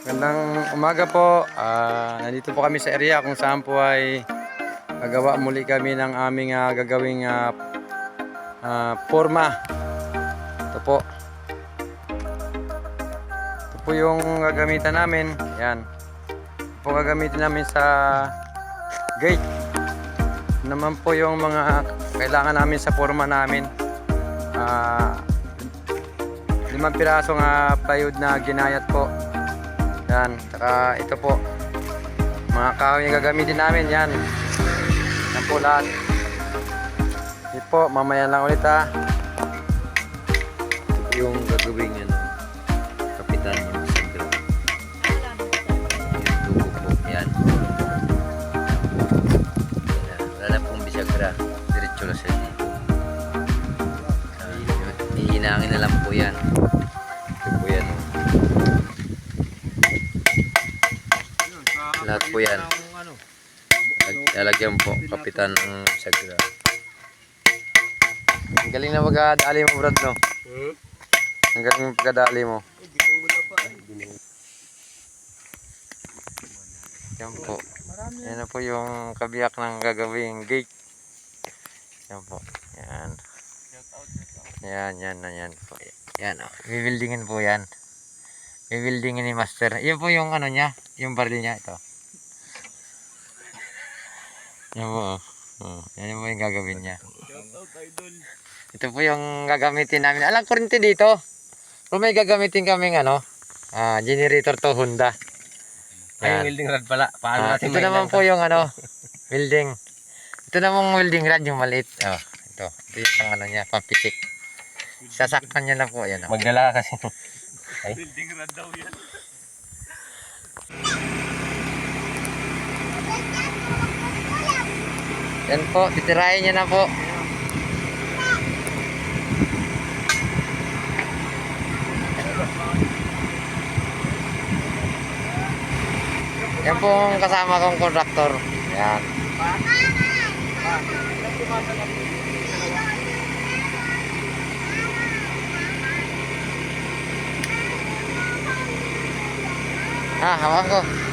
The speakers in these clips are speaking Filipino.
Magandang umaga po. Ah, nandito po kami sa area kung saan po ay gagawa muli kami ng aming ah, gagawing ah, ah, forma. Ito po. Ito po yung gagamitan namin. Yan. Ito po gagamitin namin sa gate. Ito naman po yung mga kailangan namin sa forma namin. Ah, limang pirasong ah, plywood na ginayat po. Yan, saka ito po. Mga kahoy na gagamitin namin, yan. Yan po lahat. Ito po, mamaya lang ulit ha. Yung gagawin ano, kapitan yung sandro. Yung dugo po, yan. Yan, Wala na pong bisagra. Diretso na siya dito. Ihinangin na lang po yan. Lahat po yan. Lag- Lalagyan po, kapitan ng bisagra. Ang galing na magdadali mo, Brad, no? Ang galing ng pagdadali mo. Yan po. Yan na po yung kabiyak ng gagawing gate. Yan po. Yan. Yan, yan, yan, yan po. Yan, oh. Bibildingin po yan. Bibildingin ni Master. Yan po yung ano niya, yung baril niya, ito. Yan po, oh. Yan po yung gagawin niya. Ito po yung gagamitin namin. Alang kurente dito. Kung may gagamitin kaming ano, ah, generator to Honda. Ay, welding rod pala. Paano Ah, natin ito naman po yung ano, welding. Ito namang welding rod yung maliit. Oh, ito. Ito yung pang ano niya, pang pisik. Sasaktan niya lang po yan. Oh. Magdala ka kasi. Yan po, titirahin niya na po. Yan po ang kasama kong conductor. Yan. Ah, hawak ko.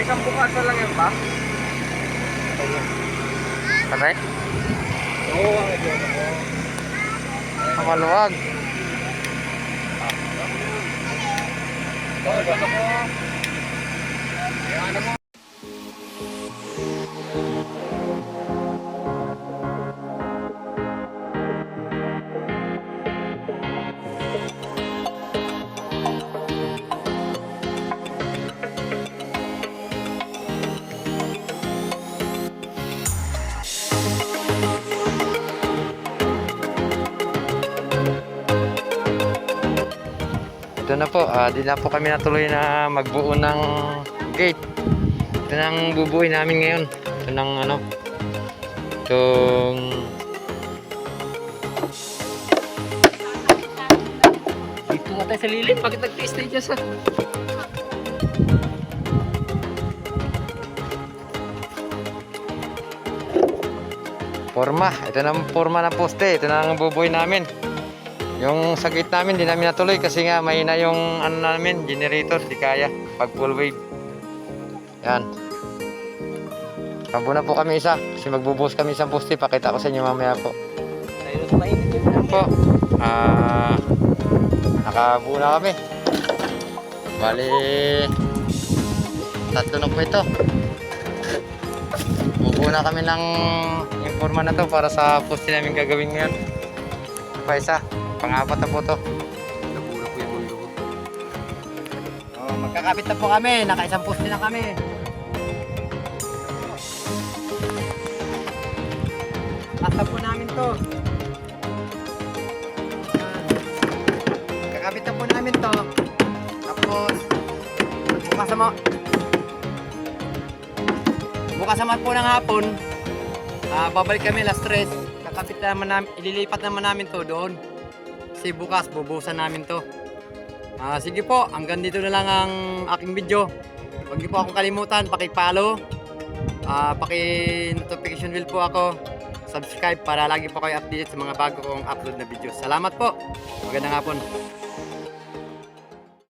Pa isang bukasan lang yan pa? Aray, Oo, ang idea ko. ang maluwag. Oo, ito ko. Yan mo. Ito na po, ah, di na po kami natuloy na magbuo ng gate. Ito na ang bubuoy namin ngayon. Ito ng ano, itong Dito nga tayo sa lilim. Bakit nag-taste tayo dyan sa... forma. Ito na ang forma ng poste. Ito na ang bubuoy namin. Yung sa gate namin, di namin natuloy kasi nga mahina yung ano namin, generator, di kaya. Pag full wave. Yan. Kabo na po kami isa kasi magbubuhos kami isang poste. Pakita ko sa inyo mamaya po. Yan po. Ah, nakabuo na kami. Bali, tatlo na po ito. Bubuo na kami ng informa na to para sa poste namin gagawin ngayon. Ito pa isa. Pang-apat na po to. Nabura po yung mundo ko. Oh, magkakabit na po kami. Nakaisang poste na kami. Kasta po namin to. Kakabit na po namin to. Tapos, bukas mga... Bukas naman po ng hapon, ah, babalik kami last stress. Kakabit naman namin, ililipat naman namin to doon kasi bukas bubusan namin to. Ah, sige po, hanggang dito na lang ang aking video. Huwag niyo po akong kalimutan, paki-follow, ah, paki-notification bell po ako, subscribe para lagi po kayo updated sa mga bago kong upload na video. Salamat po. Magandang hapon.